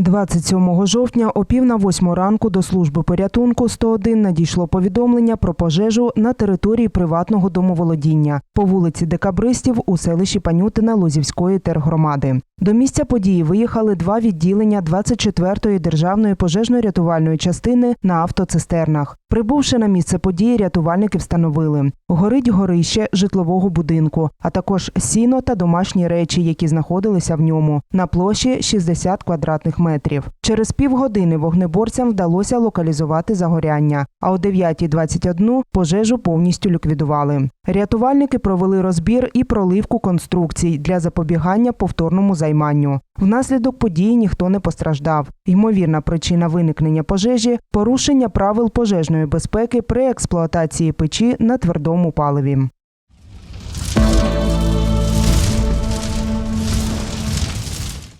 27 жовтня о пів на восьму ранку до служби порятунку 101 надійшло повідомлення про пожежу на території приватного домоволодіння по вулиці Декабристів у селищі Панютина Лозівської тергромади. До місця події виїхали два відділення 24-ї державної пожежно-рятувальної частини на автоцистернах. Прибувши на місце події, рятувальники встановили горить горище житлового будинку, а також сіно та домашні речі, які знаходилися в ньому на площі 60 квадратних метрів. Через півгодини вогнеборцям вдалося локалізувати загоряння, а о 9.21 пожежу повністю ліквідували. Рятувальники провели розбір і проливку конструкцій для запобігання повторному займанню. Внаслідок події ніхто не постраждав. Ймовірна причина виникнення пожежі порушення правил пожежної безпеки при експлуатації печі на твердому паливі.